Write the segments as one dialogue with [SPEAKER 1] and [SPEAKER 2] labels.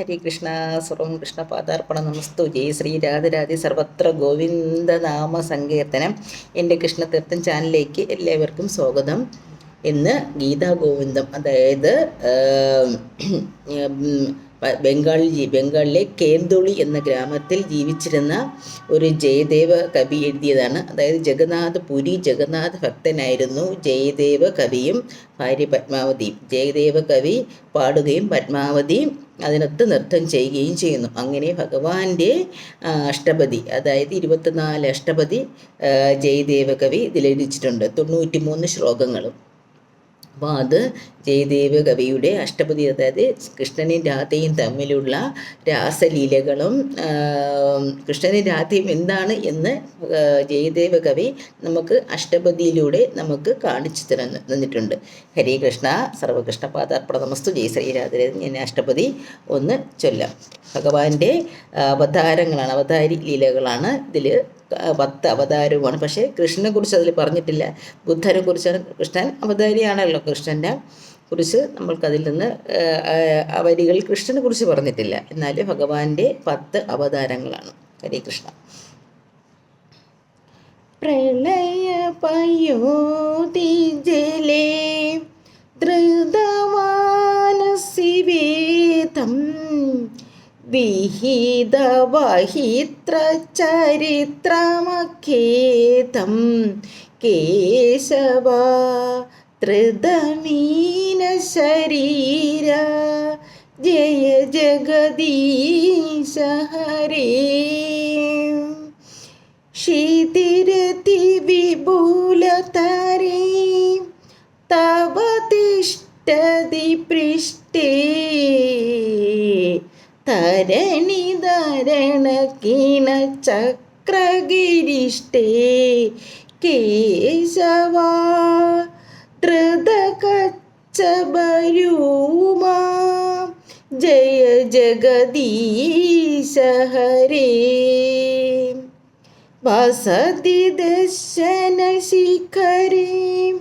[SPEAKER 1] ഹരേ കൃഷ്ണ സർവം കൃഷ്ണ പാദാർപ്പണ നമസ്തു. ജയ് ശ്രീ രാധരാധി സർവത്ര ഗോവിന്ദനാമ സങ്കീർത്തനം. എന്റെ കൃഷ്ണതീർത്ഥം ചാനലിലേക്ക് എല്ലാവർക്കും സ്വാഗതം. ഇന്ന് ഗീതാ ഗോവിന്ദം അതായത് ബംഗാളിൽ ബംഗാളിലെ കേന്തുളി എന്ന ഗ്രാമത്തിൽ ജീവിച്ചിരുന്ന ഒരു ജയദേവ കവി എഴുതിയതാണ്. അതായത് ജഗന്നാഥ് പുരി ജഗന്നാഥ് ഭക്തനായിരുന്നു ജയദേവ കവിയും ഭാര്യ പത്മാവതിയും ജയദേവ കവി പാടുകയും പത്മാവതി അതിനൊത്ത് നൃത്തം ചെയ്യുകയും ചെയ്യുന്നു. അങ്ങനെ ഭഗവാന്റെ അഷ്ടപതി അതായത് ഇരുപത്തിനാല് അഷ്ടപതി ജയദേവ കവി ഇതിലെഴുതിച്ചിട്ടുണ്ട് തൊണ്ണൂറ്റി മൂന്ന് ശ്ലോകങ്ങളും. അപ്പോൾ അത് ജയദേവ കവിയുടെ അഷ്ടപതി അതായത് കൃഷ്ണനും രാധയും തമ്മിലുള്ള രാസലീലകളും കൃഷ്ണനും രാധയും എന്താണ് എന്ന് ജയദേവ കവി നമുക്ക് അഷ്ടപതിയിലൂടെ നമുക്ക് കാണിച്ചു തരുന്നു തന്നിട്ടുണ്ട്. ഹരേ കൃഷ്ണ സർവകൃഷ്ണ പാദാർപ്പണ. നമസ്തു. ജയ ശ്രീ രാധ. ഞാൻ അഷ്ടപതി. ഒന്ന് ചൊല്ലാം. ഭഗവാന്റെ അവതാരങ്ങളാണ് അവതാരി ലീലകളാണ് ഇതിൽ പത്ത് അവതാരവുമാണ്. പക്ഷേ കൃഷ്ണനെ കുറിച്ച് അതിൽ പറഞ്ഞിട്ടില്ല. ബുദ്ധനെ കുറിച്ചാണ് കൃഷ്ണൻ അവതാരിയാണല്ലോ കൃഷ്ണന്റെ കുറിച്ച് നമ്മൾക്കതിൽ നിന്ന് വരികൾ കൃഷ്ണനെ കുറിച്ച് പറഞ്ഞിട്ടില്ല. എന്നാൽ ഭഗവാന്റെ പത്ത് അവതാരങ്ങളാണ് ഹരേ കൃഷ്ണ പ്രളയ പയോതി ജലേ ധൃതവാനസി विहितवहित्रचरित्रमखेतं केशव त्रिदमीनशरीर। जय जगदीश जगदीसहरे क्षितिरतिविपुलतरिं तव तिष्ठति पृष्ठे। തരണി ധരണ കിണ ചക്രഗിരിഷ്ടേ കേശവാ ധൃതകച്ചബരൂമാ. ജയ ജഗദീശ ഹരേ. വസതി ദർശന ശിഖരീം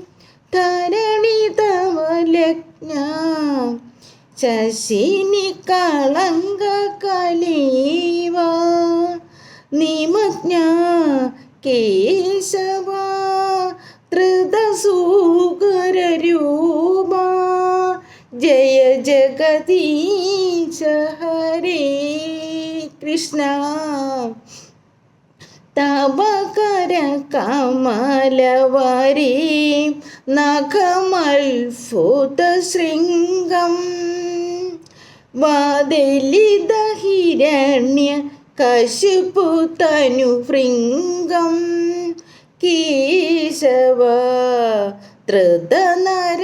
[SPEAKER 1] ശശിനി കളങ്ക കലീവ നിമജ്ഞ കേശവ ത്രിതസൂകരൂപ ജയ ജഗദീശ ഹരേ കൃഷ്ണ. തവകര കമലവരീ നഖമൽഫുത ശൃംഗം വദലിത ഹിരണ്യ കശിപു തനു ഭൃംഗം കേശവ ധൃത നരഹരിരൂപ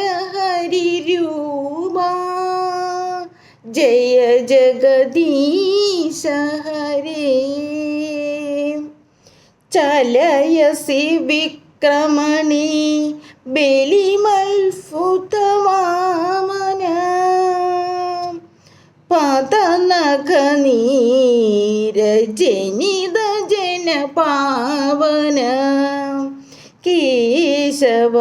[SPEAKER 1] ജയ ജഗദീശ ഹരേ ചലയസി വിക്രമണി ബലിമൽഫുതവാമന പതനഖനീരജനിത ജനപാവന കേശവ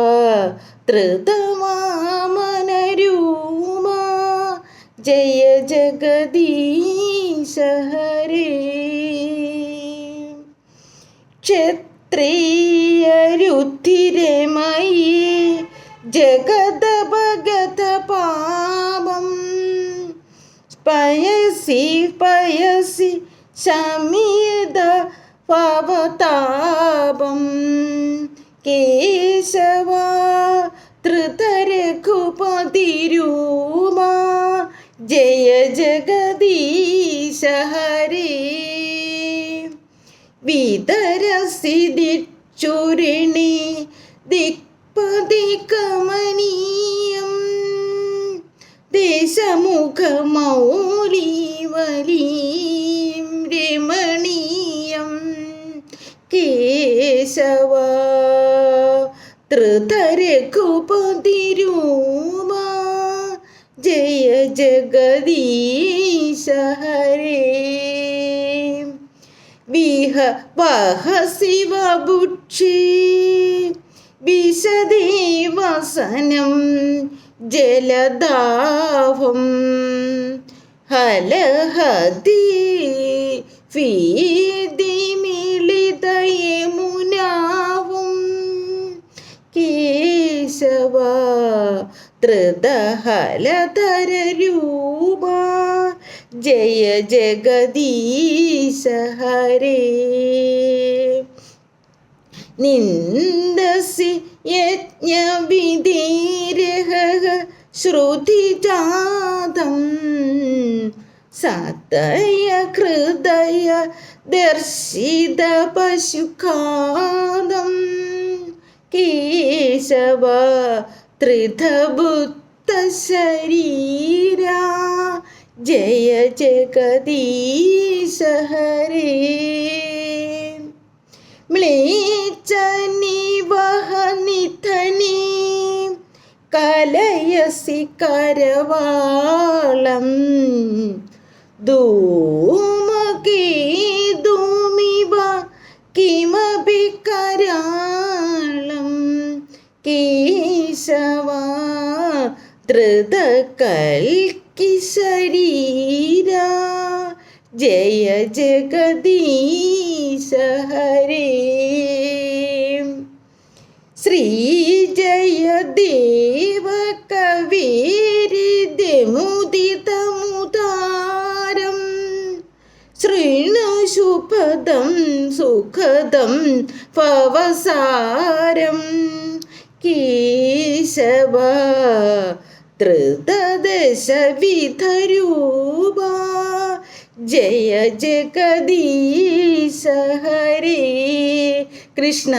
[SPEAKER 1] ധൃതവാമനരൂമ ജയ ജഗദീശ ഹരേ. ജഗത ഭഗത പാപം. പയസി പയസി ശമീത പവതാപം കേശവ ധൃതരഘുപതിരൂപ ജയ ജഗദീശ വിതരസി വിതരസിദിച്ചുരിണി ദിക്പതി കമനീയം ദേശമുഖമൗലീവലീം രമണീയം കേശവ. ധൃതരഘുപതിരൂപ ജയ ജഗദീശ വിഹ വഹ ശിവഭുക്ഷി വിശദേ വസനം ജലദാഹം. ഹലഹതി ഫീതി മിളിതയമുനാവും. കേശവ ധൃതഹലധരൂപ ജയ ജഗദീശ ഹരേ നിന്ദസി യജ്ഞവിധീരഹ ശ്രുതിജാതം. സതയ ഹൃദയ ദർശിത പശുഖാദം കേശവ ത്രിധബുദ്ധ ശരീര. ജയ ജഗദീശ ഹരേ. മ്ലേച്ഛനിവഹനിധനി കലയസി കരവാളം ധൂമകേതുമിവ കിമപി കരാളം കേശവ ധൃതകൽക്കി ശരീര ജയ ജഗദീശ ഹരേ. ശ്രീ ശൃണുഷുപദം സുഖദം പവസാരം. കേശവ ധൃതദശവിധരൂപ ജയ ജഗദീശ ഹരേ കൃഷ്ണ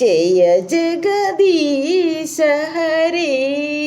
[SPEAKER 1] ജയ ജഗദീശ ഹരേ.